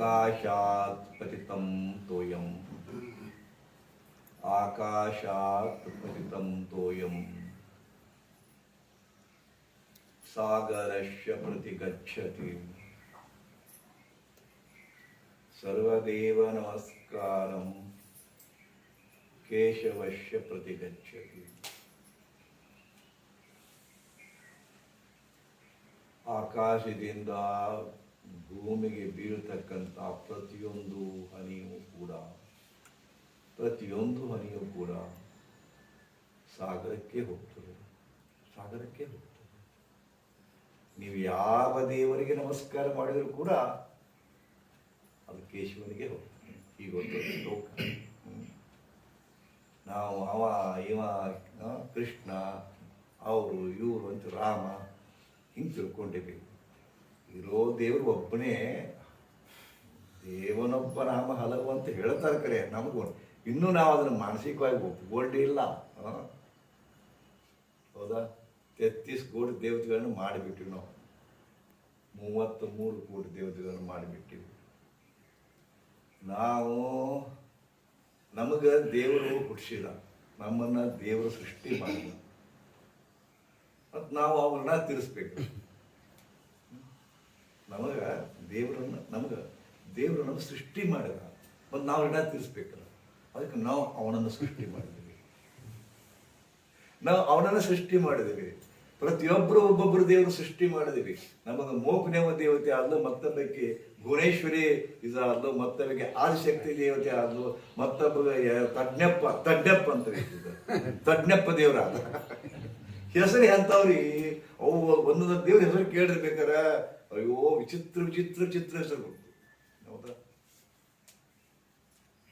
आकाशात् पतितं तोयम्। आकाशात् पतितं तोयम्। सागरस्य प्रति गच्छति। सर्वदेव नमस्कारं केशवस्य प्रति गच्छति। आकाशदिन्दा ಭೂಮಿಗೆ ಬೀಳತಕ್ಕಂಥ ಪ್ರತಿಯೊಂದು ಹನಿಯೂ ಕೂಡ, ಪ್ರತಿಯೊಂದು ಹನಿಯೂ ಕೂಡ ಸಾಗರಕ್ಕೆ ಹೋಗ್ತದೆ. ಸಾಗರಕ್ಕೆ ಹೋಗ್ತದೆ. ನೀವು ಯಾವ ದೇವರಿಗೆ ನಮಸ್ಕಾರ ಮಾಡಿದರೂ ಕೂಡ ಅದು ಕೇಶವನಿಗೆ ಹೋಗ್ತದೆ. ಈಗ ಒಂದು ಶ್ಲೋಕ. ನಾವು ಅವ, ಇವ ಕೃಷ್ಣ, ಅವರು, ಇವರು ಅಂತ ರಾಮ ಹಿಂಗೆ ತಿಳ್ಕೊಂಡಿದ್ದೀವಿ. ಇರೋ ದೇವರು ಒಬ್ಬನೇ ದೇವನೊಬ್ಬ ನಾಮ ಹಲವು ಅಂತ ಹೇಳ್ತಾರೆ ಕರೆ, ನಮಗೂ. ಇನ್ನೂ ನಾವು ಅದನ್ನು ಮಾನಸಿಕವಾಗಿ ಒಪ್ಪಿಕೊಂಡೇ ಇಲ್ಲ ಹೌದಾ? ತೆತ್ತೀಸ್ ಕೋಟಿ ದೇವತೆಗಳನ್ನು ಮಾಡಿಬಿಟ್ಟಿವಿ ನಾವು. ಮೂವತ್ತು ಮೂರು ಕೋಟಿ ದೇವತೆಗಳನ್ನು ಮಾಡಿಬಿಟ್ಟಿವಿ. ನಾವು ನಮಗೆ ದೇವರು ಹುಟ್ಟಿಸಿಲ್ಲ ನಮ್ಮನ್ನ ದೇವರು ಸೃಷ್ಟಿ ಮಾಡಿಲ್ಲ. ಮತ್ತು ನಾವು ಅವ್ರನ್ನ ತಿರ್ಸ್ಬೇಕು. ನಮಗ ದೇವರನ್ನ, ನಮಗ ದೇವರು ಸೃಷ್ಟಿ ಮಾಡಿದ. ಮತ್ತು ನಾವು ಋಣ ತೀರಿಸ್ಬೇಕಲ್ಲ. ಅದಕ್ಕೆ ನಾವು ಅವನನ್ನು ಸೃಷ್ಟಿ ಮಾಡಿದ್ದೀವಿ ನಾವು ಅವನನ್ನು ಸೃಷ್ಟಿ ಮಾಡಿದ್ದೀವಿ ಪ್ರತಿಯೊಬ್ಬರು ಒಬ್ಬೊಬ್ಬರು ದೇವರು ಸೃಷ್ಟಿ ಮಾಡಿದ್ದೀವಿ ನಮಗೆ ಮೋಕನೇವ ದೇವತೆ ಆದ್ಲು ಮತ್ತೊಬ್ಬಕ್ಕೆ ಭುವನೇಶ್ವರಿ ಇದಾದ್ಲು ಮತ್ತೊಬ್ಬಕ್ಕೆ ಆದಿಶಕ್ತಿ ದೇವತೆ ಆದ್ಲು ಮತ್ತೊಬ್ಬ ತಜ್ಞಪ್ಪ ತಜ್ಞಪ್ಪ ಅಂತ. ತಜ್ಞಪ್ಪ ದೇವರಾದ ಹೆಸರು ಎಂತವ್ರಿ? ಅವು ಒಂದೊಂದು ದೇವ್ರ ಹೆಸರು ಕೇಳಿರ್ಬೇಕಾರ. ಅಯ್ಯೋ, ವಿಚಿತ್ರ ವಿಚಿತ್ರ ಚಿತ್ರ ಹೆಸರು ಹೌದಾ?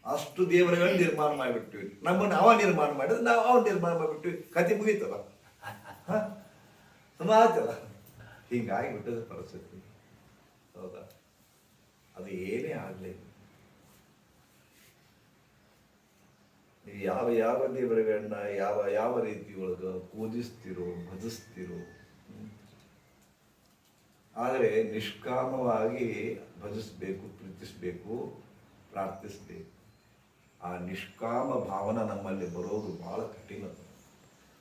ಅಷ್ಟು ದೇವರುಗಳನ್ನ ನಿರ್ಮಾಣ ಮಾಡಿಬಿಟ್ಟಿವಿ ನಮ್ಮನ್ನು ಅವ ನಿರ್ಮಾಣ ಮಾಡಿದ್ರೆ ನಾವು ಅವನು ನಿರ್ಮಾಣ ಮಾಡಿಬಿಟ್ಟಿವಿ ಕತೆ ಮುಗೀತಲ್ಲ? ಆಯ್ತಲ್ಲ ಹಿಂಗಾಗಿ ಬಿಟ್ಟದ ಪರಿಸ್ಥಿತಿ. ಹೌದಾ? ಅದು ಏನೇ ಆಗಲಿ. ಯಾವ ಯಾವ ದೇವರುಗಳನ್ನ ಯಾವ ಯಾವ ರೀತಿ ಒಳಗೆ ಪೂಜಿಸ್ತಿರೋ ಭಜಿಸ್ತಿರೋ. ಆದರೆ ನಿಷ್ಕಾಮವಾಗಿ ಭಜಿಸಬೇಕು, ಪ್ರೀತಿಸಬೇಕು, ಪ್ರಾರ್ಥಿಸಬೇಕು. ಆ ನಿಷ್ಕಾಮ ಭಾವನೆ ನಮ್ಮಲ್ಲಿ ಬರೋದು ಬಹಳ ಕಠಿಣ.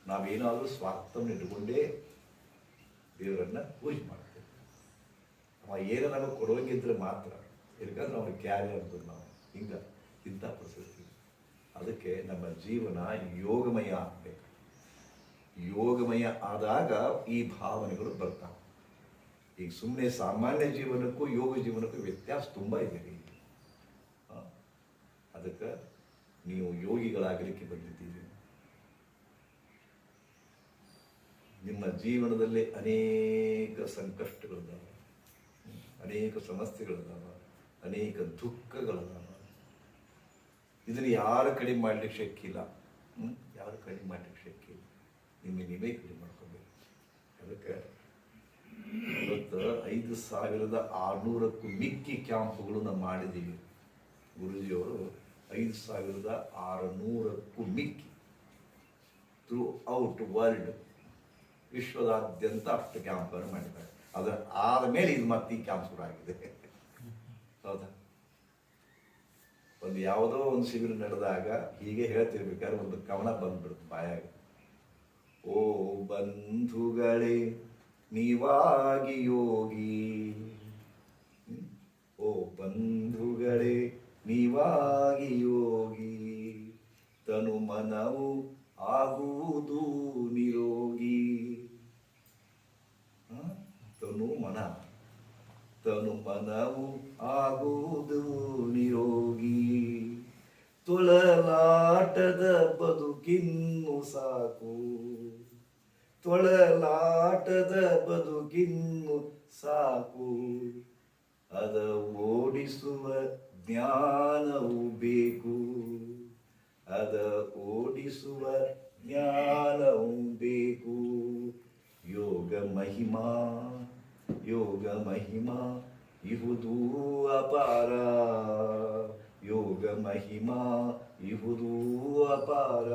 ನಾವೇನಾದರೂ ಸ್ವಾರ್ಥವನ್ನು ಇಟ್ಕೊಂಡೇ ದೇವರನ್ನ ಪೂಜೆ ಮಾಡ್ತೇವೆ. ಅವ ಏನು ನಮಗೆ ಕೊಡೋಂಗಿದ್ರೆ ಮಾತ್ರ. ಯಾಕಂದ್ರೆ ಅವ್ರಿಗೆ ಕ್ಯಾರಿ ಅಂತ ನಾವು. ಹಿಂಗೆ ಇಂಥ ಪರಿಸ್ಥಿತಿ. ಅದಕ್ಕೆ ನಮ್ಮ ಜೀವನ ಯೋಗಮಯ ಆಗಬೇಕು. ಯೋಗಮಯ ಆದಾಗ ಈ ಭಾವನೆಗಳು ಬರ್ತಾವೆ. ಈಗ ಸುಮ್ಮನೆ ಸಾಮಾನ್ಯ ಜೀವನಕ್ಕೂ ಯೋಗ ಜೀವನಕ್ಕೂ ವ್ಯತ್ಯಾಸ ತುಂಬ ಇದೆ ರೀ. ಅದಕ್ಕೆ ನೀವು ಯೋಗಿಗಳಾಗಲಿಕ್ಕೆ ಬಂದಿದ್ದೀರಿ. ನಿಮ್ಮ ಜೀವನದಲ್ಲಿ ಅನೇಕ ಸಂಕಷ್ಟಗಳಿದ್ದಾವೆ ಅನೇಕ ಸಮಸ್ಯೆಗಳಿದ್ದಾವೆ ಅನೇಕ ದುಃಖಗಳಿದ್ದಾವೆ ಇದನ್ನು ಯಾರು ಕಡಿಮೆ ಮಾಡಲಿಕ್ಕೆ ಹ್ಮ್? ಯಾರು ಕಡಿಮೆ ಮಾಡಲಿಕ್ಕೆ ಶಕ್ತಿ ಇಲ್ಲ. ನಿಮಗೆ ನೀವೇ ಕಡಿಮೆ ಇವತ್ತು ಐದು ಸಾವಿರದ ಆರುನೂರಕ್ಕೂ ಮಿಕ್ಕಿ ಕ್ಯಾಂಪ್ಗಳು ನಾವು ಮಾಡಿದ್ದೀವಿ. ಗುರುಜಿಯವರು ಐದು ಸಾವಿರದ ಆರುನೂರಕ್ಕೂ ಮಿಕ್ಕಿ ಥ್ರೂ ಔಟ್ ವರ್ಲ್ಡ್ ವಿಶ್ವದಾದ್ಯಂತ ಅಷ್ಟು ಕ್ಯಾಂಪನ್ನು ಮಾಡಿದ್ದಾರೆ. ಅದರ ಆದಮೇಲೆ ಇದು ಮತ್ತೆ ಈ ಕ್ಯಾಂಪ್ ಆಗಿದೆ. ಹೌದಾ? ಒಂದು ಯಾವುದೋ ಒಂದು ಶಿಬಿರ ನಡೆದಾಗ ಹೀಗೆ ಹೇಳ್ತಿರ್ಬೇಕಾದ್ರೆ ಒಂದು ಕವನ ಬಂದ್ಬಿಡುತ್ತೆ ಬಾಯಾಗ. ಓ ಬಂಧುಗಳೇ ನೀವಾಗಿ ಯೋಗಿ ಓ, ಬಂಧುಗಳೇ ನೀವಾಗಿ ಯೋಗಿ ತನು ಮನವು ಆಗುವುದು ನಿರೋಗಿ? ತನು ಮನ. ತನು ಮನವು ಆಗುವುದು ನಿರೋಗಿ. ತುಳಲಾಟದ ಬದುಕಿನ್ನು ಸಾಕು. ತೊಳಲಾಟದ ಬದುಕಿನ್ನು ಸಾಕು. ಅದ ಓಡಿಸುವ ಜ್ಞಾನವು ಬೇಕು. ಅದ ಓಡಿಸುವ ಜ್ಞಾನವು ಬೇಕು. ಯೋಗ ಮಹಿಮಾ ಯೋಗ ಮಹಿಮಾ, ಇಹುದು ಅಪಾರ. ಯೋಗ ಮಹಿಮಾ, ಇಹುದು ಅಪಾರ.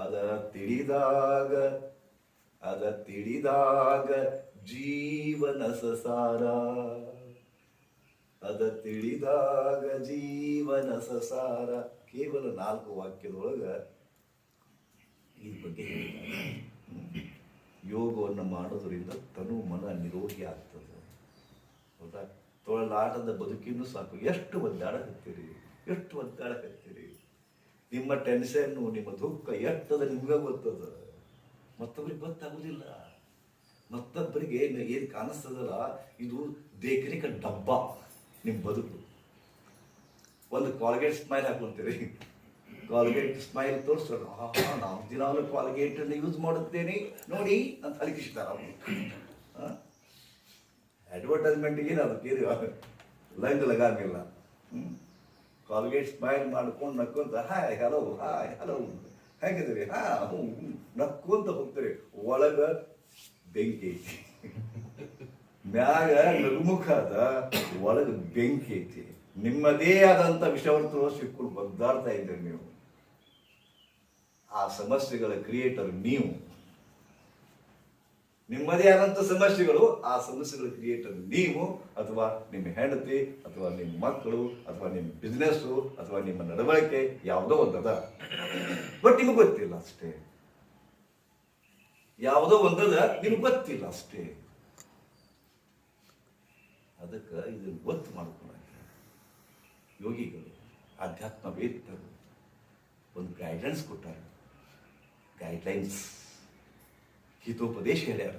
ಅದ ತಿಳಿದಾಗ ಅದ ತಿಳಿದಾಗ ಜೀವನ ಸಸಾರ. ಅದ ತಿಳಿದಾಗ ಜೀವನ ಸಸಾರ. ಕೇವಲ ನಾಲ್ಕು ವಾಕ್ಯದೊಳಗ ಈ ಬಗ್ಗೆ ಯೋಗವನ್ನು ಮಾಡೋದ್ರಿಂದ ತನು ಮನ ನಿರೋಗಿ ಆಗ್ತದೆ. ಹೌದಾ? ತೊಳಲಾಟದ ಬದುಕಿನೂ ಸಾಕು. ಎಷ್ಟು ಒದ್ದಾಡಕತ್ತೀರಿ ಎಷ್ಟು ಒದ್ದಾಡಕತ್ತೀರಿ ನಿಮ್ಮ ಟೆನ್ಷನ್ನು, ನಿಮ್ಮ ದುಃಖ ಎಷ್ಟದ ನಿಮ್ಗೆ ಗೊತ್ತದ? ಮತ್ತೊಬ್ರಿಗೆ ಗೊತ್ತಾಗುದಿಲ್ಲ. ಮತ್ತೊಬ್ಬರಿಗೆ ಏನು ಕಾಣಿಸ್ತದಲ್ಲ, ಇದು ದೇಕರಿಕ ಡಬ್ಬ ನಿಮ್ಮ ಬದುಕು. ಒಂದು ಕಾಲ್ಗೇಟ್ ಸ್ಮೈಲ್ ಹಾಕೊಂತೀರಿ. ಕಾಲ್ಗೇಟ್ ಸ್ಮೈಲ್ ತೋರಿಸೋಣ ಆಹಾ ನಾವು ದಿನಾಲು ಕಾಲ್ಗೇಟ್ ಯೂಸ್ ಮಾಡುತ್ತೇನೆ. ನೋಡಿ, ಅಂತ ಹಲಿಕಿಸ್ತಾರ ಅವರು. ಅಡ್ವರ್ಟೈಸ್ಮೆಂಟ್ ಏನು ಅದಕ್ಕೆ ಇದು ಲಂಗ್ ಲಗಾಮಿಲ್ಲ. ಕಾಲ್ಗೇಟ್ ಸ್ಮೈಲ್ ಮಾಡ್ಕೊಂಡು ನಕ್ಕೊಂತ ಹಾಯ್ ಹಲೋ ಹಾಯ್ ಹಲೋ ಹೇಗಿದ್ದೀರಿ ಹಾ ಹ್ಞೂ ನಕ್ಕೊಂತ ಹೋಗ್ತೀರಿ. ಒಳಗ ಬೆಂಕಿ ಐತಿ. ಮ್ಯಾಗ ನಗುಮುಖ ಅದ ಒಳಗ ಬೆಂಕಿ ಐತಿ. ನಿಮ್ಮದೇ ಆದಂತ ವಿಷವರ್ತನ ಸಿಕ್ಕೊಂಡು ಬಗ್ದಾಡ್ತಾ ಇದ್ದೀರಿ ನೀವು. ಆ ಸಮಸ್ಯೆಗಳ ಕ್ರಿಯೇಟರ್ ನೀವು. ನಿಮ್ಮದೇ ಆದಂತ ಸಮಸ್ಯೆಗಳು ಆ ಸಮಸ್ಯೆಗಳ ಕ್ರಿಯೇಟರ್ ನೀವು ಅಥವಾ ನಿಮ್ಮ ಹೆಂಡತಿ ಅಥವಾ ನಿಮ್ಮ ಮಕ್ಕಳು ಅಥವಾ ನಿಮ್ಮ ಬಿಸ್ನೆಸ್ಸು ಅಥವಾ ನಿಮ್ಮ ನಡವಳಿಕೆ ಯಾವುದೋ ಒಂದದ. ಬಟ್ ನಿಮಗೆ ಗೊತ್ತಿಲ್ಲ ಅಷ್ಟೇ. ಯಾವುದೋ ಒಂದದ ನಿಮ್ಗೆ ಗೊತ್ತಿಲ್ಲ ಅಷ್ಟೇ. ಅದಕ್ಕೆ ಇದನ್ನು ಗೊತ್ತು ಮಾಡ್ಕೊಳ್ಳೋಕೆ ಯೋಗಿಗಳು ಆಧ್ಯಾತ್ಮ ವೇತ್ತರು ಒಂದು ಗೈಡ್ಲೈನ್ಸ್ ಕೊಟ್ಟಾರೆ. ಗೈಡ್ಲೈನ್ಸ್ ಹಿತೋಪದೇಶ ಹೇಳ್ಯಾರ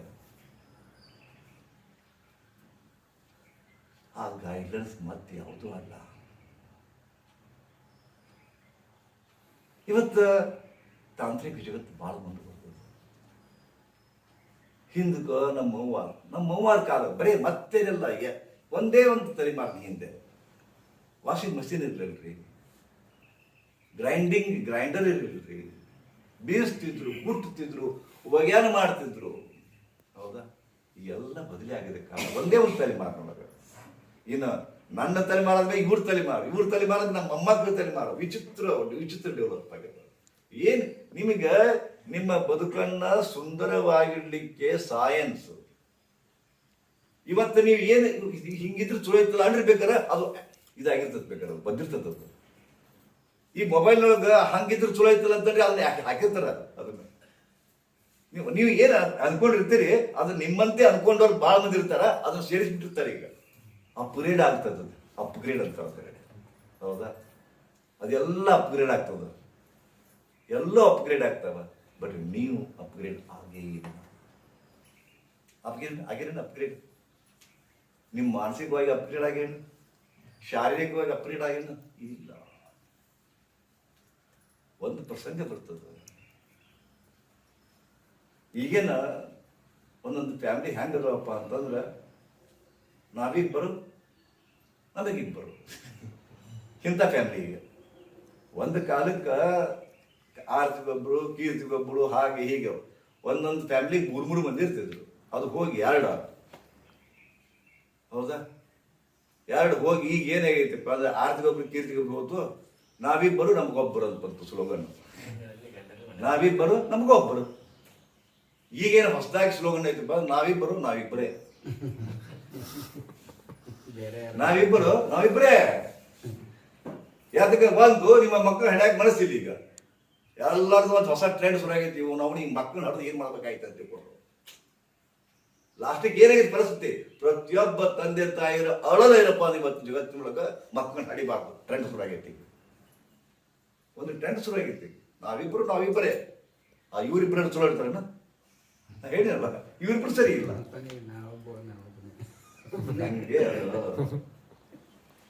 ಆ ಗೈಡ್ಲೈನ್ಸ್ ಮತ್ತೆ ಯಾವುದೂ ಅಲ್ಲ. ಇವತ್ತು ತಾಂತ್ರಿಕ ಜಗತ್ತು ಭಾಳ ಮುಂದೆ ಬರ್ತದೆ ಹಿಂದಕ್ಕೆ ನಮ್ಮ ಅವ್ವ ನಮ್ಮ ಅವ್ವಾರ ಕಾಲ ಬರೀ ಮತ್ತೇನೆಲ್ಲ ಒಂದೇ ಒಂದು ತಲೆಮಾರಿನ ಹಿಂದೆ. ವಾಷಿಂಗ್ ಮಷೀನ್ ರೀ ಗ್ರೈಂಡಿಂಗ್, ಗ್ರೈಂಡರ್ ಇರಲಿಲ್ಲರಿ ಬೀಸ್ತಿದ್ರು ಕುಟ್ತಿದ್ರು ಒಗ್ಯಾನ ಮಾಡ್ತಿದ್ರು. ಹೌದಾ? ಎಲ್ಲ ಬದಲಿ ಆಗಿದೆ ಕಾಲ ಒಂದೇ ಒಂದು ತಲೆಮಾರು ನಮಗೆ ಇನ್ನು ನನ್ನ ತಲೆಮಾರು ಆದ್ಮೇಲೆ ಇವ್ರ ತಲೆಮಾರು? ಇವ್ರ ತಲೆಮಾರು ನಮ್ಮ ಮೊಮ್ಮಕ್ಕಳ ತಲೆಮಾರು. ವಿಚಿತ್ರ ವಿಚಿತ್ರ ಡೆವಲಪ್ ಆಗಿದೆ ಏನು ನಿಮಗೆ ನಿಮ್ಮ ಬದುಕನ್ನ ಸುಂದರವಾಗಿಡ್ಲಿಕ್ಕೆ ಸಾಯನ್ಸ್ ಇವತ್ತು ನೀವು ಏನು ಹಿಂಗಿದ್ರೆ ಅಂದ್ರೆ ಬೇಕಾರೆ ಅದು ಇದಾಗಿರ್ತದೆ ಬೇಕಾರೆ ಅದು ಈ ಮೊಬೈಲ್ನೊಳಗೆ ಹಂಗಿದ್ರೆ ಚಲೋ ಐತಲ್ಲ ಅಂತಂದ್ರೆ ಅದನ್ನ ಯಾಕೆ ಹಾಕಿರ್ತಾರ ನೀವು ನೀವು ಏನು ಅನ್ಕೊಂಡಿರ್ತೀರಿ, ಅದು ನಿಮ್ಮಂತೆ ಅನ್ಕೊಂಡವ್ರು ಭಾಳ ಮಂದಿ ಇರ್ತಾರ, ಅದನ್ನ ಸೇರಿಸ್ಬಿಟ್ಟಿರ್ತಾರೆ ಈಗ. ಅಪ್ಗ್ರೇಡ್ ಆಗ್ತದ ಅಪ್ಗ್ರೇಡ್ ಅಂತ ಹೌದಾ? ಅದೆಲ್ಲ ಅಪ್ಗ್ರೇಡ್ ಆಗ್ತದ. ಎಲ್ಲ ಅಪ್ಗ್ರೇಡ್ ಆಗ್ತಾವ. ಬಟ್ ನೀವು ಅಪ್ಗ್ರೇಡ್ ಆಗೇ ಇಲ್ಲ. ಅಪ್ಗ್ರೇಡ್ ಆಗಿರೇನು ಅಪ್ಗ್ರೇಡ್ ನಿಮ್ಮ ಮಾನಸಿಕವಾಗಿ ಅಪ್ಗ್ರೇಡ್ ಆಗೇನು? ಶಾರೀರಿಕವಾಗಿ ಅಪ್ಗ್ರೇಡ್ ಆಗೇನು? ಇಲ್ಲ. ಒಂದು ಪ್ರಸಂಗ ಬರ್ತದೆ. ಈಗೇನ ಒಂದೊಂದು ಫ್ಯಾಮಿಲಿ ಹೆಂಗದವಪ್ಪ ಅಂತಂದ್ರೆ, ನಾವಿಬ್ಬರು ನಮಗಿಬ್ಬರು ಇಂಥ ಫ್ಯಾಮಿಲಿ ಈಗ. ಒಂದು ಕಾಲಕ್ಕೆ ಆರ್ತಿಗೊಬ್ಬರು ಕೀರ್ತಿಗೊಬ್ಬರು ಹಾಗೆ ಹೀಗೆ ಒಂದೊಂದು ಫ್ಯಾಮಿಲಿಗೆ ಮೂರು ಮೂರು ಮಂದಿ ಇರ್ತಿದ್ರು. ಅದು ಹೋಗಿ ಎರಡು ಹೌದಾ? ಎರಡು ಹೋಗಿ ಈಗ ಏನಾಗೈತಪ್ಪ ಅಂದ್ರೆ ಆರ್ತಿಗೊಬ್ರು, ಕೀರ್ತಿಗೊಬ್ರು ಹೋತು, ನಾವಿಬ್ಬರು ನಮಗೊಬ್ಬರು ಅಂತ ಬಂತು ಸ್ಲೋಗನ್ ನಾವಿಬ್ಬರು ನಮಗೊಬ್ಬರು. ಈಗೇನು ಹೊಸದಾಗಿ ಸ್ಲೋಗನ್ ಐತಪ್ಪ ನಾವಿಬ್ಬರು, ನಾವಿಬ್ಬರೇ. ನಾವಿಬ್ಬರು, ನಾವಿಬ್ಬರೇ. ಯಾತಕ್ಕೆ ಬಂದು ನಿಮ್ಮ ಮಕ್ಕಳು ಹೆಣ್ಯಾಕ್ ಮನಸ್ಸಿಲ್ಲ ಈಗ. ಎಲ್ಲರದು ಒಂದು ಹೊಸ ಟ್ರೆಂಡ್ ಶುರು ಆಗೈತಿ. ಇವು ನಾವು ನಿಮ್ಮ ಮಕ್ಕಳು ಹಡ್ದು ಏನ್ ಮಾಡ್ಬೇಕಾಯ್ತು ಅಂತ ತಿಳ್ಕೊಂಡು ಲಾಸ್ಟಿಗೆ ಏನಾಗೈತಿ ಪರಿಸ್ಥಿತಿ? ಪ್ರತಿಯೊಬ್ಬ ತಂದೆ ತಾಯಿರ ಅಳಲ ಏನಪ್ಪ ಇವತ್ತು ಇವತ್ತು ಮೂಲಕ ಮಕ್ಕಳನ್ನ ಹಡಿಬಾರ್ದು ಟ್ರೆಂಡ್ ಶುರು ಆಗೈತಿ ಒಂದು ಟ್ರೆಂಡ್ ಶುರು ಆಗೈತಿ ನಾವಿಬ್ರು ನಾವಿಬ್ಬರೇ ಆ ಇವರಿಬ್ಬರು ಚಲೋ ಇರ್ತಾರಣ್ಣ ನಾ ಹೇಳಿನಲ್ಲ ಇವರಿಬ್ರು ಸರಿ ಇಲ್ಲ.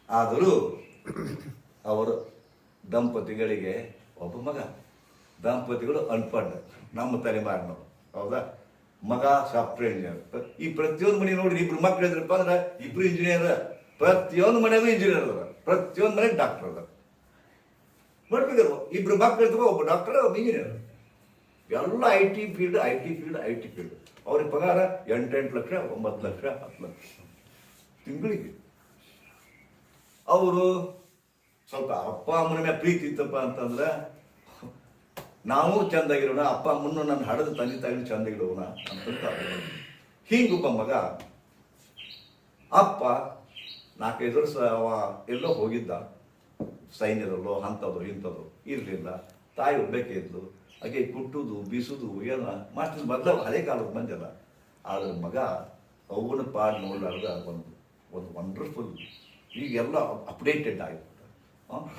ಆದರೂ ಅವರು ದಂಪತಿಗಳಿಗೆ ಒಬ್ಬ ಮಗ. ದಂಪತಿಗಳು ಅನ್ಪಂಡ್. ನಮ್ಮ ತಲೆಮಾರಿನವರು ಹೌದಾ? ಮಗ ಸಾಫ್ಟ್ವೇರ್ ಇಂಜಿನಿಯರ್ ಈ ಪ್ರತಿಯೊಂದು ಮನೆ ನೋಡಿ ಇಬ್ರು ಮಕ್ಳು ಹೇಳಿದ್ರಪ್ಪ ಅಂದ್ರೆ ಇಬ್ರು ಇಂಜಿನಿಯರ್ ಪ್ರತಿಯೊಂದು ಮನೆಗೂ ಇಂಜಿನಿಯರ್ ಅದ ಪ್ರತಿಯೊಂದು ಮನೆಗೆ ಡಾಕ್ಟರ್ ಅದಾರ. ಮಾಡ್ಬೇಕಲ್ವ? ಇಬ್ರು ಮಕ್ಳು ಇರ್ತವ ಒಬ್ಬ ಡಾಕ್ಟರ್ ಒಬ್ಬ ಇಂಜಿನಿಯರ್ ಎಲ್ಲ I T field I T field I T field ಅವ್ರಿಗೆ ಪಗಾರ ಎಂಟೆಂಟು ಲಕ್ಷ, ಒಂಬತ್ತು ಲಕ್ಷ, ಹತ್ತು ಲಕ್ಷ. ತಿಂಗಳಿಗೆ. ಅವರು ಸ್ವಲ್ಪ ಅಪ್ಪ ಅಮ್ಮನ ಮೇಲೆ ಪ್ರೀತಿ ಇತ್ತಪ್ಪ ಅಂತಂದ್ರೆ, ನಾವು ಚಂದಾಗಿರೋಣ ಅಪ್ಪ ಅಮ್ಮನ ನನ್ನ ಹಡದ ತಂದೆ ತಾಯಿ ಚಂದಾಗಿಡೋಣ ಅಂತ ಹಿಂಗೊಬ್ಬ ಮಗ, ಅಪ್ಪ ನಾಲ್ಕೈದು ವರ್ಷ ಅವ ಎಲ್ಲೋ ಹೋಗಿದ್ದ. ಸೈನ್ಯದಲ್ಲೋ, ಅಂಥದ್ದು, ಇಂಥದ್ದು. ಇರಲಿಲ್ಲ. ತಾಯಿ ಒಬ್ಬಕ್ಕೆ ಇದ್ಲು. ಹಾಗೆ ಕುಟ್ಟುದು, ಬೀಸುದು ಏನ ಮಾಡ್ತಿದ್ದು ಬಂದವ ಹಳೆ ಕಾಲದ ಬಂದಿಲ್ಲ. ಆದ್ರೆ ಮಗ ಅವನ ಪಾಡ್ ನೋಡಲಾರ್ದ ಒಂದು ಒಂದು ವಂಡರ್ಫುಲ್ ಈಗೆಲ್ಲ ಅಪ್ಡೇಟೆಡ್ ಆಗಿಬಿಟ್ಟು.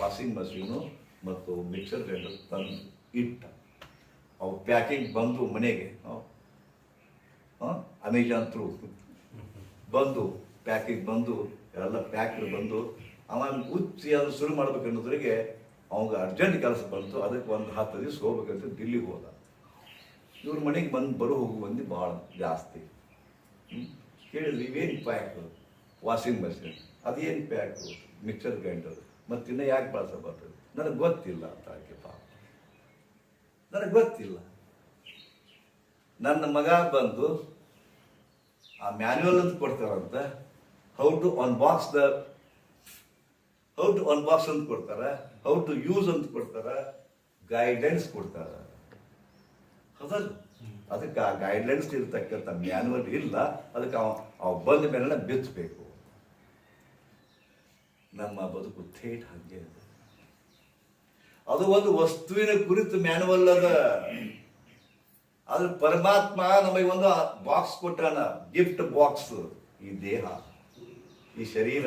ವಾಷಿಂಗ್ ಮಷೀನು ಮತ್ತು ಮಿಕ್ಸರ್ ಗ್ರೈಂಡರ್ ತಂದು ಇಟ್ಟ. ಅವು ಪ್ಯಾಕಿಂಗ್ ಬಂದು ಮನೆಗೆ ಅಮೆಜಾನ್ ತ್ರೂ ಬಂದು, ಪ್ಯಾಕಿಂಗ್ ಬಂದು, ಎಲ್ಲ ಪ್ಯಾಕ್ ಬಂದು ಅವನು ಉಚ್ಚಿ ಅದು ಶುರು ಮಾಡ್ಬೇಕನ್ನೋದ್ರಿಗೆ ಅವಾಗ ಅರ್ಜೆಂಟ್ ಕೆಲಸ ಬಂತು, ಅದಕ್ಕೆ ಒಂದು ಹತ್ತು ದಿವಸ ಹೋಗ್ಬೇಕಂತ ದಿಲ್ಲಿಗೆ ಹೋದ. ಇವ್ರ ಮನೆಗೆ ಬಂದು ಬರೋ ಹೋಗು ಬಂದು ಭಾಳ ಜಾಸ್ತಿ. ಕೇಳಿ ಇವೇನು ಪ್ಯಾಕು? Washing machine. ಅದೇನು ಪ್ಯಾಕು? Mixer grinder. ಮತ್ತು ಇನ್ನೂ ಯಾಕೆ ಬರ್ತದೆ ನನಗೆ ಗೊತ್ತಿಲ್ಲ ಅಂತ ಆಕೆ ಪಾಪ. ನನಗೆ ಗೊತ್ತಿಲ್ಲ. ನನ್ನ ಮಗ ಬಂದು ಆ ಮ್ಯಾನ್ಯುವಲ್ ಅಂತ ಕೊಡ್ತಾರಂತ. How to unbox the how to unbox ಅಂತ ಕೊಡ್ತಾರ ಹೌ ಟು ಯೂಸ್ ಅಂತ ಕೊಡ್ತಾರ ಗೈಡ್ಲೈನ್ಸ್ ಕೊಡ್ತಾರ. ಹೌದಲ್ಲ ಅದಕ್ಕೆ ಆ ಗೈಡ್ಲೈನ್ಸ್ ಇರ್ತಕ್ಕಂಥ ಮ್ಯಾನುವಲ್ ಇಲ್ಲ ಅದಕ್ಕೆ ಅವ ಅವ ಬಂದ ಮೇಲೆ ಬಿಚ್ಚಬೇಕು. ನಮ್ಮ ಬದುಕು ಥೇಟ್ ಹಾಗೆ ಇದೆ ಅದು ಒಂದು ವಸ್ತುವಿನ ಕುರಿತು ಮ್ಯಾನುವಲ್ ಅದ. ಆದ್ರೆ ಪರಮಾತ್ಮ ನಮಗೆ ಒಂದು ಬಾಕ್ಸ್ ಕೊಟ್ಟಾನ ಗಿಫ್ಟ್ ಬಾಕ್ಸ್ ಈ ದೇಹ ಈ ಶರೀರ.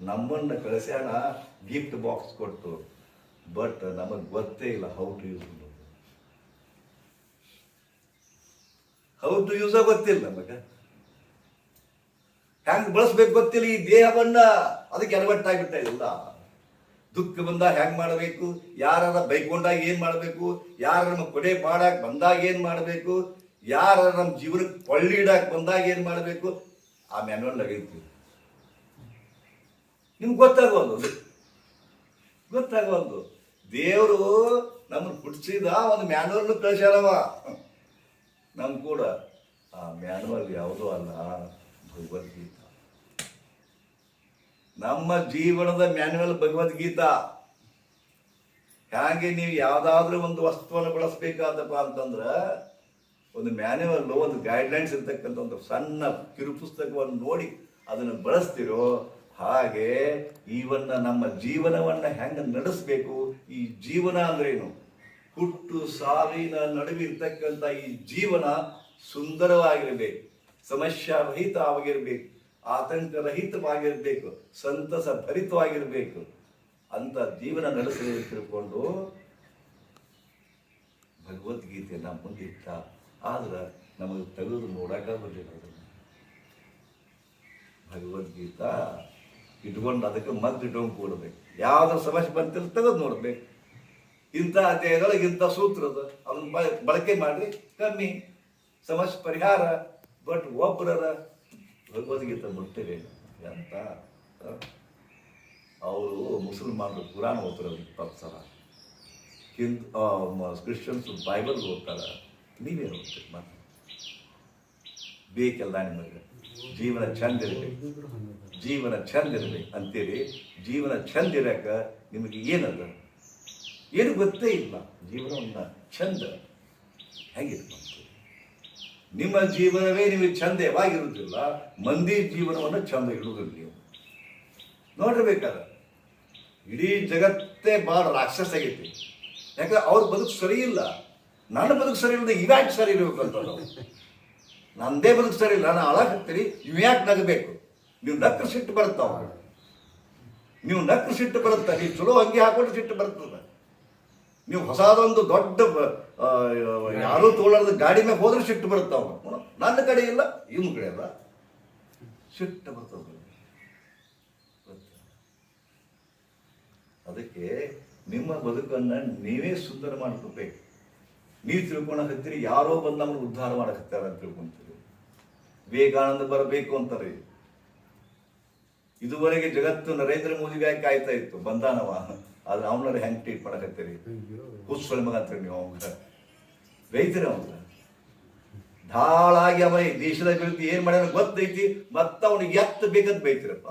ನಮ್ಮನ್ನ ಕಳಿಸ್ಯಾಣ ಗಿಫ್ಟ್ ಬಾಕ್ಸ್ ಕೊಟ್ಟು ಬಟ್ ನಮಗೆ ಗೊತ್ತೇ ಇಲ್ಲ how to use how to use ಗೊತ್ತಿಲ್ಲ ನಮಗೆ. ಹೆಂಗ್ ಬಳಸ್ಬೇಕು ಗೊತ್ತಿಲ್ಲ ಈ ದೇಹವನ್ನ? ಅದಕ್ಕೆ ಎಡವಟ್ಟಾಗ್ಬಿಟ್ಟ ಇಲ್ಲ ದುಃಖ ಬಂದಾಗ ಹೆಂಗ್ ಮಾಡಬೇಕು? ಯಾರ ಬೈಕೊಂಡಾಗ ಏನ್ ಮಾಡಬೇಕು? ಯಾರ ನಮ್ಮ ಕೊಡೆ ಮಾಡಕ್ ಬಂದಾಗ ಏನ್ ಮಾಡಬೇಕು? ಯಾರ ನಮ್ಮ ಜೀವನಕ್ಕೆ ಕೊಳ್ಳಿ ಬಂದಾಗ ಏನ್ ಮಾಡಬೇಕು? ಆ ಮ್ಯಾನ್ವಲ್ ಆಗೈತಿ ನಿಮ್ಗೆ ಗೊತ್ತಾಗೋದು. ಗೊತ್ತಾಗೋದು. ದೇವರು ನಮ್ಮನ್ನು ಹುಟ್ಟಿಸಿದ ಒಂದು ಮ್ಯಾನ್ವಲ್ ಕಳ್ಸ್ಯಾರವ ನಮ್ ಕೂಡ ಆ ಮ್ಯಾನ್ವಲ್ ಯಾವುದೂ ಅಲ್ಲ, ಭಗವದ್ಗೀತಾ. ನಮ್ಮ ಜೀವನದ ಮ್ಯಾನ್ಯುವಲ್ ಭಗವದ್ಗೀತ. ಹಾಗೆ ನೀವು ಯಾವುದಾದ್ರೂ ಒಂದು ವಸ್ತುವನ್ನು ಬಳಸಬೇಕಾದಪ್ಪ ಅಂತಂದ್ರೆ ಒಂದು ಮ್ಯಾನ್ಯುವಲ್ ಒಂದು ಗೈಡ್ಲೈನ್ಸ್ ಇರ್ತಕ್ಕಂಥ ಒಂದು ಸಣ್ಣ ಕಿರು ಪುಸ್ತಕವನ್ನು ನೋಡಿ ಅದನ್ನು ಬಳಸ್ತಿರೋ ಹಾಗೆ ಇವನ್ನ ನಮ್ಮ ಜೀವನವನ್ನ ಹೆಂಗ ನಡೆಸಬೇಕು? ಈ ಜೀವನ ಅಂದ್ರೇನು? ಹುಟ್ಟು ಸಾವಿನ ನಡುವೆ ಇರ್ತಕ್ಕಂಥ ಈ ಜೀವನ ಸುಂದರವಾಗಿರಬೇಕು ಆತಂಕ ರಹಿತವಾಗಿರ್ಬೇಕು ಸಂತಸ ಭರಿತವಾಗಿರ್ಬೇಕು ಅಂತ ಜೀವನ ನಡೆಸಲು ತಿಳ್ಕೊಂಡು ಭಗವದ್ಗೀತೆಯನ್ನ ಮುಂದಿಟ್ಟ. ಆದ್ರೆ ನಮಗೆ ತೆಗೆದು ನೋಡಕ ಬರಲಿಲ್ಲ ಭಗವದ್ಗೀತಾ ಇಟ್ಕೊಂಡು ಅದಕ್ಕೆ ಮದ್ದು ಇಟ್ಕೊಂಡು ಕೂಡಬೇಕು. ಯಾವುದೋ ಸಮಸ್ಯೆ ಬಂತಿಲ್ಲ ತೆಗೆದು ನೋಡ್ಬೇಕು. ಇಂಥ ಅಧ್ಯಾಯದೊಳಗೆ ಇಂಥ ಸೂತ್ರದ. ಅದನ್ನ ಬಳಕೆ ಮಾಡಿ ಕಮ್ಮಿ. ಸಮಸ್ಯೆ ಪರಿಹಾರ. ಬಟ್ ಒಬ್ಬರರ ಭಗವದ್ಗೀತೆ ಮುಟ್ಟಿದೆ ಅಂತ ಅವರು ಮುಸಲ್ಮಾನರು ಕುರಾನ್ ಓದ್ತಾರೆ ಸಲ. ಹಿಂದ್ ಕ್ರಿಶ್ಚಿಯನ್ಸ್ ಬೈಬಲ್ ಓದ್ತಾರೆ. ನೀವೇ ಓದ್ತೀರಿ ಮತ್ತೆ. ಬೇಕೆಲ್ಲ ನಿಮಗೆ ಜೀವನ ಚಂದ ಇರಬೇಕು ಜೀವನ ಚಂದ ಇರಬೇಕು ಅಂತೇಳಿ ಜೀವನ ಚಂದ ಇರಕ ನಿಮಗೆ ಏನದ? ಏನು ಗೊತ್ತೇ ಇಲ್ಲ. ಜೀವನವನ್ನ ಚಂದ ಹೇಗಿರ್ಬೇಕು ನಿಮ್ಮ ಜೀವನವೇ ನಿಮಗೆ ಚಂದವಾಗಿರುವುದಿಲ್ಲ ಮಂದಿ ಜೀವನವನ್ನು ಚಂದ ಇಡುವುದಿಲ್ಲ ನೀವು. ನೋಡಿರ್ಬೇಕಾದ್ರೆ ಇಡೀ ಜಗತ್ತೇ ಭಾಳ ರಾಕ್ಷಸ ಆಗೈತಿ. ಯಾಕಂದ್ರೆ ಅವ್ರ ಬದುಕು ಸರಿ ಇಲ್ಲ. ನನ್ನ ಬದುಕು ಸರಿ ಇಲ್ಲದೆ ಇವಾಗ ಸರಿ ಇರಬೇಕು ಅಂತ ನಂದೇ ಇಲ್ಲ. ನಾನು ನೀವು ಇವ್ಯಾಕೆ ನಗಬೇಕು? ನೀವು ನಕ್ರ ಸಿಟ್ಟು ಬರ್ತಾವ ನೀವು ನಕ್ರ ಸಿಟ್ಟು ಬರುತ್ತೆ? ನೀವು ಚಲೋ ಅಂಗಿ ಹಾಕೊಂಡು ಸಿಟ್ಟು ಬರ್ತದೆ. ನೀವು ಹೊಸದೊಂದು ದೊಡ್ಡ ಯಾರೂ ತೋಳಾರ್ದ ಗಾಡಿ ಮೇಲೆ ಹೋದ್ರೆ ಸಿಟ್ಟು ಬರುತ್ತಾವ ನನ್ನ ಕಡೆ ಇಲ್ಲ. ಇವ್ನ ಕಡೆ ಅಲ್ಲ. ಸಿಟ್ಟು ಬರ್ತದೆ ಅದಕ್ಕೆ ನಿಮ್ಮ ಬದುಕನ್ನ ನೀವೇ ಸುಂದರ ಮಾಡ್ಕೋಬೇಕು. ನೀವು ತಿಳ್ಕೊಳಕತ್ತೀರಿ ಯಾರೋ ಬಂದು ನಮ್ಮನ್ನು ಉದ್ಧಾರ ಮಾಡಕತ್ತಾರ ಅಂತ ತಿಳ್ಕೊಂತೀರಿ ವಿವೇಕಾನಂದ ಬರಬೇಕು ಅಂತಾರೆ. ಇದುವರೆಗೆ ಜಗತ್ತು ನರೇಂದ್ರ ಮೋದಿಗಾಗಿ ಕಾಯ್ತಾ ಇತ್ತು? ಬಂದಾನವ. ಆದ್ರೆ ಅವನರ ಹೆಂಗ್ ಟ್ರೀಟ್ ಮಾಡಕತ್ತೀರಿ? ಹುಸ್ಸಳ ಮಗ ಅಂತೀರಿ ನೀವು ಅವಂಗ. ರೈತರ ಅವಂಗ ಢಾಳಾಗಿ ಅವ ಈ ದೇಶದ ಅಭಿವೃದ್ಧಿ ಏನ್ ಮಾಡ್ಯಾನ ಗೊತ್ತೈತಿ, ಮತ್ತ ಅವನಿಗೆ ಎತ್ತ ಬೇಕಂತ ಬೈತಿರಪ್ಪ.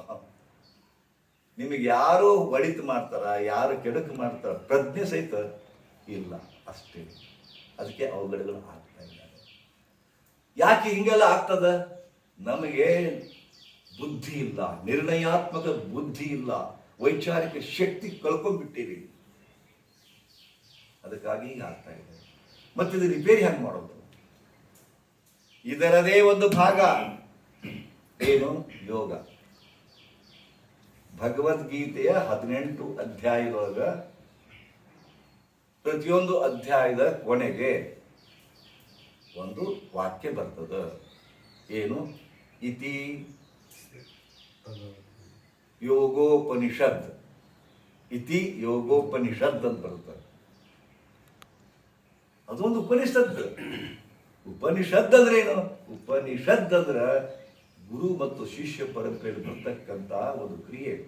ನಿಮಗೆ ಯಾರು ಒಳಿತು ಮಾಡ್ತಾರ, ಯಾರು ಕೆಡಕು ಮಾಡ್ತಾರ, ಪ್ರಜ್ಞೆ ಸಹಿತ ಇಲ್ಲ. ಅಷ್ಟೇ. ಅದಕ್ಕೆ ಇಲ್ಲ ಯಾಕೆ ಹಿಂಗೆಲ್ಲ ಆಗ್ತದ? ನಮಗೆ ಬುದ್ಧಿ ಇಲ್ಲ, ನಿರ್ಣಯಾತ್ಮಕ ಬುದ್ಧಿ ಇಲ್ಲ, ವೈಚಾರಿಕ ಶಕ್ತಿ ಕಳ್ಕೊಂಡ್ಬಿಟ್ಟಿರಿ. ಅದಕ್ಕಾಗಿ ಈಗ ಆಗ್ತಾ ಇದೆ. ಮತ್ತೆ ಇದು ರಿಪೇರಿ ಹೆಂಗೆ ಮಾಡೋದು? ಇದರದೇ ಒಂದು ಭಾಗ. ಏನು? ಯೋಗ. ಭಗವದ್ಗೀತೆಯ ಹದಿನೆಂಟು ಅಧ್ಯಾಯದೊಳಗ ಪ್ರತಿಯೊಂದು ಅಧ್ಯಾಯದ ಕೊನೆಗೆ ಒಂದು ವಾಕ್ಯ ಬರ್ತದ. ಏನು? ಇತಿ ಯೋಗೋಪನಿಷದ್ ಇತಿ ಯೋಗೋಪನಿಷದ್ ಅಂತ ಬರುತ್ತೆ. ಅದೊಂದು ಉಪನಿಷತ್. ಉಪನಿಷತ್ ಅಂದ್ರೆ ಏನು? ಉಪನಿಷತ್ ಅಂದ್ರ ಗುರು ಮತ್ತು ಶಿಷ್ಯ ಪರಂಪರೆಯಲ್ಲಿ ಬರ್ತಕ್ಕಂತ ಒಂದು ಕ್ರಿಯೆ.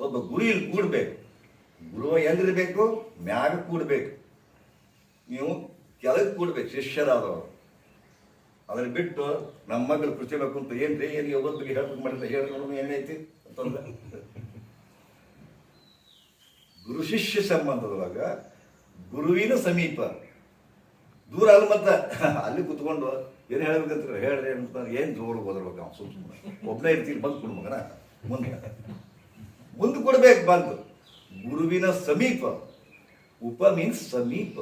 ಒಬ್ಬ ಗುರು ಇಲ್ಲಿ ಕೂಡ್ಬೇಕು. ಗುರುವ ಎಲ್ಲಿರ್ಬೇಕು ಮ್ಯಾಗ ಕೂಡ್ಬೇಕು. ನೀವು ಕೆಳಗೆ ಕೂಡ್ಬೇಕು, ಶಿಷ್ಯರಾದವರು. ಅದನ್ನ ಬಿಟ್ಟು ನಮ್ಮ ಮಗಳು ಕೃಷಿ ಬೇಕು ಅಂತ ಏನು ಯೋಗದ ಬಗ್ಗೆ ಹೇಳ್ಬೇಕು ಮಾಡಿದ್ರೆ ನೋಡೋಣ ಏನೈತಿ ಅಂತಂದ್ರೆ ಗುರು ಶಿಷ್ಯ ಸಂಬಂಧದೊಳಗ ಗುರುವಿನ ಸಮೀಪ. ದೂರ ಅಲ್ಲಿ ಮತ್ತ. ಅಲ್ಲಿ ಕುತ್ಕೊಂಡು ಏನು ಹೇಳ್ಬೇಕಂತ ಹೇಳ್ರಿ ಅಂತ ಏನು ಜೋರು ಓದಿರ್ಬೇಕು ಅವ್ನು ಸುಮ್ಮನೆ ಒಬ್ಬನೇ ಇರ್ತೀನಿ ಬಂದು ಕೊಡು ಮಗನ. ಮುಂದೆ. ಮುಂದೆ ಕೊಡ್ಬೇಕು ಬಂದು. ಗುರುವಿನ ಸಮೀಪ. ಉಪ ಮೀನ್ಸ್ ಸಮೀಪ.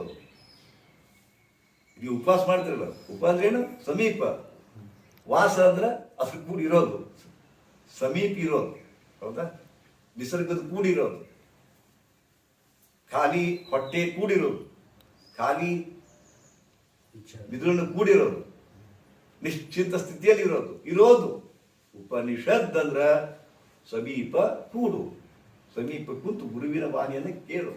ನೀವು ಉಪವಾಸ ಮಾಡ್ತಿರಲ್ಲ. ಉಪವಾಸ ಏನು? ಸಮೀಪ. ವಾಸ ಅಂದ್ರೆ ಅದ್ರ ಕೂಡಿರೋದು ಸಮೀಪ ಇರೋದು. ಹೌದಾ? ನಿಸರ್ಗದ ಕೂಡಿರೋದು ಖಾಲಿ ಹೊಟ್ಟೆ ಕೂಡಿರೋದು ಖಾಲಿ ಮಿದುಳನ್ನು ಕೂಡಿರೋದು ನಿಶ್ಚಿತ ಸ್ಥಿತಿಯಲ್ಲಿ ಇರೋದು. ಇರೋದು. ಉಪನಿಷದ್ ಅಂದ್ರ ಸಮೀಪ ಕೂಡು. ಸಮೀಪ ಕೂತು ಗುರುವಿನ ವಾಣಿಯನ್ನು ಕೇಳು.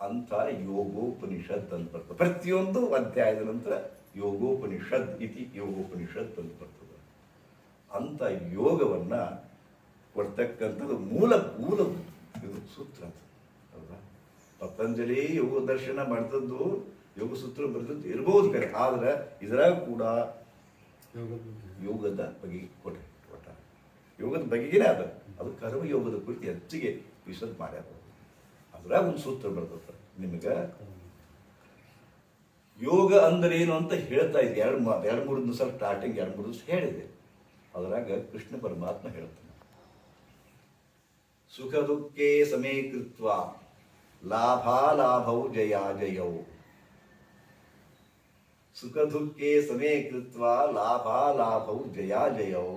ಅಂತ ಯೋಗೋಪನಿಷತ್ ಅಂತ ಬರ್ತದೆ. ಪ್ರತಿಯೊಂದು ಅಧ್ಯಾಯದ ನಂತರ ಯೋಗೋಪನಿಷದ್ ಇತಿ ಯೋಗೋಪನಿಷತ್ ಅಂತ ಬರ್ತದೆ. ಅಂತ ಯೋಗವನ್ನ ಕೊಡ್ತಕ್ಕಂಥದ್ದು ಮೂಲ ಮೂಲ ಇದು ಸೂತ್ರ ಅದು. ಪತಂಜಲಿ ಯೋಗ ದರ್ಶನ ಮಾಡಿದದ್ದು ಯೋಗ ಸೂತ್ರ ಬರೆದದ್ದು ಇರಬಹುದು ಕರೆ ಆದ್ರೆ ಇದರಾಗ ಕೂಡ ಯೋಗದ ಬಗೆ ಕೊಟ್ಟ ಯೋಗದ ಬಗೆಗಿನೇ ಅದ. ಅದು ಕರ್ಮ ಯೋಗದ ಕುರಿತು ಹೆಚ್ಚಿಗೆ ವಿಷದ್ ಮಾಡ್ಯಾರ ಅದ್ರಾಗ ಒಂದು ಸೂತ್ರ ಬರ್ತದ ನಿಮಗೆ. ಯೋಗ ಅಂದ್ರೆ ಏನು ಅಂತ ಹೇಳ್ತಾ ಇದ್ದೆ. ಎರಡು ಮಾ ಎರಡು ಮೂರು ದಿವಸ ಸ್ಟಾರ್ಟಿಂಗ್ ಎರಡು ಮೂರು ದಿವಸ ಹೇಳಿದೆ. ಅದ್ರಾಗ ಕೃಷ್ಣ ಪರಮಾತ್ಮ ಹೇಳ್ತಾನೆ. ಸುಖ ದುಃಖೇ ಸಮೀಕೃತ್ವ ಲಾಭಾಲಾಭೌ ಜಯಾ ಜಯೌ ಸುಖ ದುಃಖೇ ಸಮೀಕೃತ್ವ ಲಾಭಾಲಾಭೌ ಜಯಾ ಜಯೌ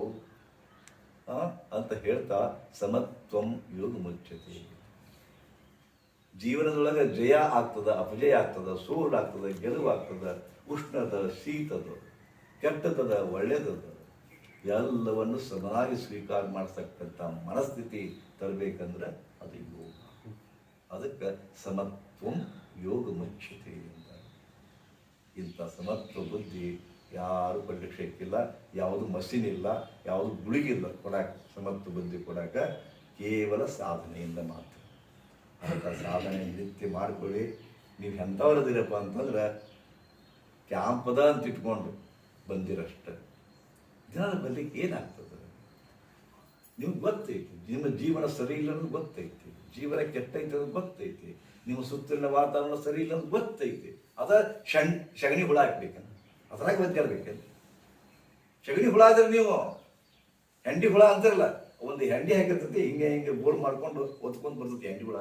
ಆ, ಅಂತ ಹೇಳ್ತಾ ಸಮತ್ವಂ ಯೋಗ ಮುಚ್ಚತೆ. ಜೀವನದೊಳಗೆ ಜಯ ಆಗ್ತದ, ಅಪಜಯ ಆಗ್ತದ ಗೆಲುವು ಆಗ್ತದ, ಉಷ್ಣದ, ಶೀತದ, ಕೆಟ್ಟದದ ಒಳ್ಳೆಯದದ ಎಲ್ಲವನ್ನು ಸಮನಾಗಿ ಸ್ವೀಕಾರ ಮಾಡತಕ್ಕಂಥ ಮನಸ್ಥಿತಿ ತರಬೇಕಂದ್ರೆ ಅದು ಯೋಗ. ಅದಕ್ಕೆ ಸಮತ್ವ ಯೋಗ ಮುಖ್ಯತೆ ಅಂತ. ಇಂಥ ಸಮತ್ವ ಬುದ್ಧಿ ಯಾರು ಪರಿರಕ್ಷಕ್ಕಿಲ್ಲ ಯಾವುದು ಮಷೀನ್ ಇಲ್ಲ ಯಾವುದು ಗುಳಿಗಿಲ್ಲ ಕೊಡಕ್ಕೆ ಸಮತ್ವ ಬುದ್ಧಿ ಕೊಡಕ್ಕೆ ಕೇವಲ ಸಾಧನೆಯಿಂದ ಮಾತ್ರ. ಅಂತ ಸಾಧನೆ ನಿತ್ಯ ಮಾಡ್ಕೊಳ್ಳಿ. ನೀವು ಎಂಥವ್ರದಿರಪ್ಪ ಅಂತಂದ್ರೆ ಕ್ಯಾಂಪದ ಅಂತ ಇಟ್ಕೊಂಡು ಬಂದಿರಷ್ಟೆ. ಜನರ ಬರ್ಲಿಕ್ಕೆ ಏನಾಗ್ತದೆ? ನಿಮ್ಗೆ ಗೊತ್ತೈತಿ, ನಿಮ್ಮ ಜೀವನ ಸರಿ ಇಲ್ಲ ಅನ್ನೋದು ಗೊತ್ತೈತಿ, ಜೀವನ ಕೆಟ್ಟೈತೆ ಅನ್ನೋದು ಗೊತ್ತೈತಿ, ನಿಮ್ಮ ಸುತ್ತಲಿನ ವಾತಾವರಣ ಸರಿ ಇಲ್ಲ ಅನ್ನೋದು ಗೊತ್ತೈತಿ. ಅದ ಶಣ್ ಶಗಣಿ ಹುಳ ಹಾಕ್ಬೇಕಂತ ಅದ್ರಾಗ ಬಂದಿರ್ಬೇಕಂತ ಶಗಣಿ ಹುಳ ಆದ್ರೆ ನೀವು ಹೆಂಡಿ ಹುಳ ಅಂತಿರಲ್ಲ, ಒಂದು ಹೆಂಡಿ ಹಾಕಿರ್ತೈತಿ, ಹಿಂಗೆ ಹಿಂಗೆ ಬೋರ್ ಮಾಡ್ಕೊಂಡು ಒತ್ಕೊಂಡು ಬರ್ತೈತಿ ಹೆಂಡಿ ಹುಳ.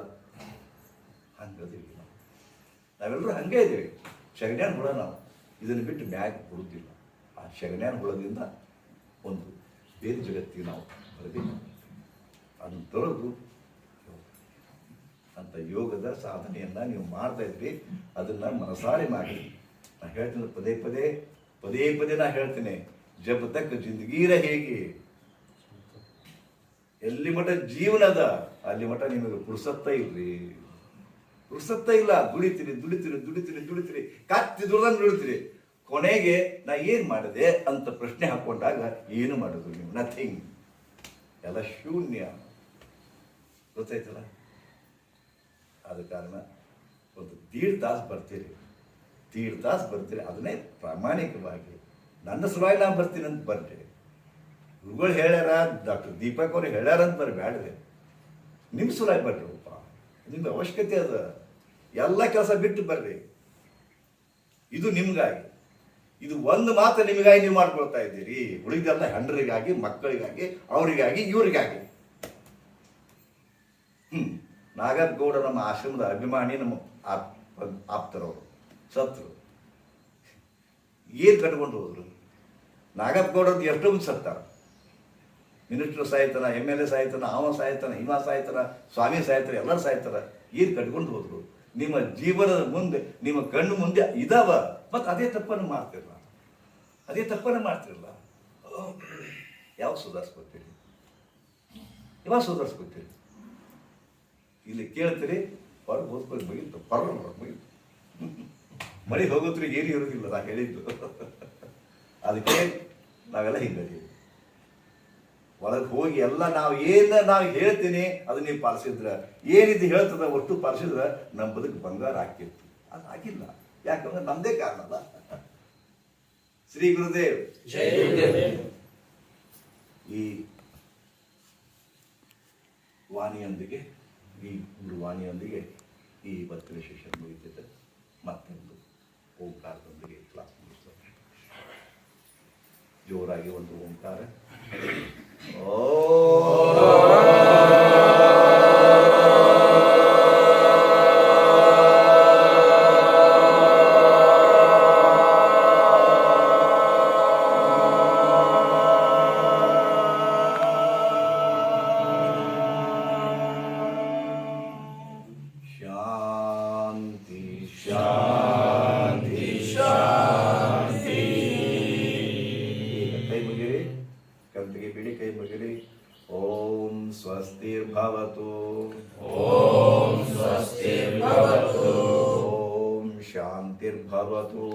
ಹಂಗದಿಲ್ಲ ನಾವು. ನಾವೆಲ್ಲರೂ ಹಂಗೆ ಇದ್ದೀವಿ. ಶಗಣ್ಯಾನ ಹುಳ ನಾವು. ಇದನ್ನು ಬಿಟ್ಟು ಮ್ಯಾಗ್ ಬಿಡುತ್ತಿಲ್ಲ ಆ ಶಗಣ್ಯಾನ ಹುಳದಿಂದ ಒಂದು ಬೇರೆ ಜಗತ್ತಿಗೆ ನಾವು ಬರಬೇಕು. ಅದನ್ನು ತೊರೆದು ಅಂತ ಯೋಗದ ಸಾಧನೆಯನ್ನ ನೀವು ಮಾಡ್ತಾ ಇದ್ರಿ. ಅದನ್ನ ಮನಸಾರೆ ಮಾಡಿ. ನಾನು ಹೇಳ್ತೀನಿ ಪದೇ ಪದೇ ಪದೇ ಪದೇ ನಾ ಹೇಳ್ತೇನೆ. ಜಬ್ ತಕ್ಕ ಜಿಂದಗೀರ ಹೇಗೆ? ಎಲ್ಲಿ ಮಠ ಜೀವನ ಅಲ್ಲಿ ಮಠ ನಿಮಗೆ ಪುರುಸತ್ತ ಇಲ್ರಿ. ಪುರುಸತ್ತ ಇಲ್ಲ ದುಡಿತೀರಿ ದುಡಿತೀರಿ ದುಡಿತೀರಿ ದುಡಿತೀರಿ ಕತ್ತಿ ದುಡ್ದಂಗೆ ದುಡಿತೀರಿ ಕೊನೆಗೆ ನಾ ಏನು ಮಾಡಿದೆ ಅಂತ ಪ್ರಶ್ನೆ ಹಾಕೊಂಡಾಗ ಏನು ಮಾಡೋದು ನೀವು? ನಥಿಂಗ್ ಎಲ್ಲ ಶೂನ್ಯ. ಗೊತ್ತಾಯ್ತಲ್ಲ? ಆದ ಕಾರಣ ಒಂದು ದೀಡ್ ತಾಸು ಬರ್ತೀರಿ. ದೀಡ್ ತಾಸು ಬರ್ತೀರಿ. ಅದನ್ನೇ ಪ್ರಾಮಾಣಿಕವಾಗಿ, ನನ್ನ ಸಲುವಾಗಿ ನಾನು ಬರ್ತೀನಿ ಅಂತ ಬರ್ರಿ. ಗುರುಗಳು ಹೇಳ್ಯಾರ, ಡಾಕ್ಟರ್ ದೀಪಕ್ ಅವ್ರು ಹೇಳ್ಯಾರ ಅಂತ ಬರಬೇಡ್ರಿ ನಿಮ್ಮ ಸಲುವಾಗಿ ಬರ್ರಿ ನಿಮ್ಮ ಅವಶ್ಯಕತೆ ಅದ. ಎಲ್ಲ ಕೆಲಸ ಬಿಟ್ಟು ಬರ್ರಿ. ಇದು ನಿಮಗಾಗಿ. ಇದು ಒಂದು ಮಾತ್ರ ನಿಮಗಾಗಿ ನೀವು ಮಾಡ್ಕೊಳ್ತಾ ಇದ್ದೀರಿ. ಉಳಿದೆಲ್ಲ ಹೆಂಡರಿಗಾಗಿ, ಮಕ್ಕಳಿಗಾಗಿ, ಅವರಿಗಾಗಿ, ಇವರಿಗಾಗಿ. ಹ್ಮ್. ನಾಗರ್ಗೌಡ ನಮ್ಮ ಆಶ್ರಮದ ಅಭಿಮಾನಿ, ನಮ್ಮ ಆಪ್ ಆಪ್ತರವರು ಸತ್ರು. ಏನ್ ಕಟ್ಕೊಂಡು ಹೋದ್ರು? ನಾಗಪ್ಪಗೌಡದ್ದು ಎಷ್ಟೋ ಮಂದಿ ಸತ್ತಾರ. ಮಿನಿಸ್ಟರ್ ಸಾಯ್ತಾರ ಎಂ ಎಲ್ ಎ ಸಾಯ್ತಾನ ಅವ ಸಾಯ್ತಾನ ಇವ ಸಾಯ್ತಾರ ಸ್ವಾಮಿ ಸಾಯ್ತಾರ ಎಲ್ಲರೂ ಸಾಯ್ತಾರ. ಏನ್ ಕಟ್ಕೊಂಡು ಹೋದ್ರು? ನಿಮ್ಮ ಜೀವನದ ಮುಂದೆ, ನಿಮ್ಮ ಕಣ್ಣು ಮುಂದೆ ಇದಾವ. ಮತ್ತೆ ಅದೇ ತಪ್ಪನ್ನು ಮಾಡ್ತಿರಲ್ಲ ಅದೇ ತಪ್ಪನ್ನು ಮಾಡ್ತಿರಲ್ಲ ಯಾವ ಸುಧಾರಿಸ್ಕೊತೀರಿ? ಯಾವಾಗ ಸುಧಾರಿಸ್ಕೊತೀರಿ? ಇಲ್ಲಿ ಕೇಳ್ತೀರಿ, ಹೊರಗೆ ಹೋದ್ಕೊಂಡು ಮುಗಿತು ಪರ ಮುಗಿತು. ಮಳೆ ಹೋಗೋತ್ರ ಏನು ಇರೋದಿಲ್ಲ, ನಾ ಹೇಳಿದ್ದು. ಅದಕ್ಕೆ ನಾವೆಲ್ಲ ಹಿಂಗದೀವಿ ಒಳಗೆ ಹೋಗಿ ಎಲ್ಲ ನಾವು ಏನು ನಾವು ಹೇಳ್ತೀನಿ ಅದು ನೀವು ಪಾಲಿಸಿದ್ರೆ. ಏನಿದು ಹೇಳ್ತದ ಒಟ್ಟು ಪಾಲಿಸಿದ್ರೆ ನಮ್ಮ ಬದುಕು ಬಂಗಾರ ಹಾಕಿತ್ತು ಅದು ಆಗಿಲ್ಲ ಯಾಕಂದ್ರೆ ನಮ್ದೇ ಕಾರಣ ಅಲ್ಲ. ಶ್ರೀ ಗುರುದೇವ್. ಈ ವಾಣಿಯೊಂದಿಗೆ ಈ ಒಂದು ವಾಣಿಯೊಂದಿಗೆ ಈ ಬರ್ತಡೇ ಸೆಷನ್ ಮುಗಿತಿದ್ದೆ ಮತ್ತೊಂದು ಓಂಕಾರದೊಂದಿಗೆ ಕ್ಲಾಸ್ ಮುಗಿಸ್ತದೆ ಜೋರಾಗಿ ಒಂದು ಓಂಕಾರ. ಓ ಶಾಂತಿರ್ಭವತು ಓಂ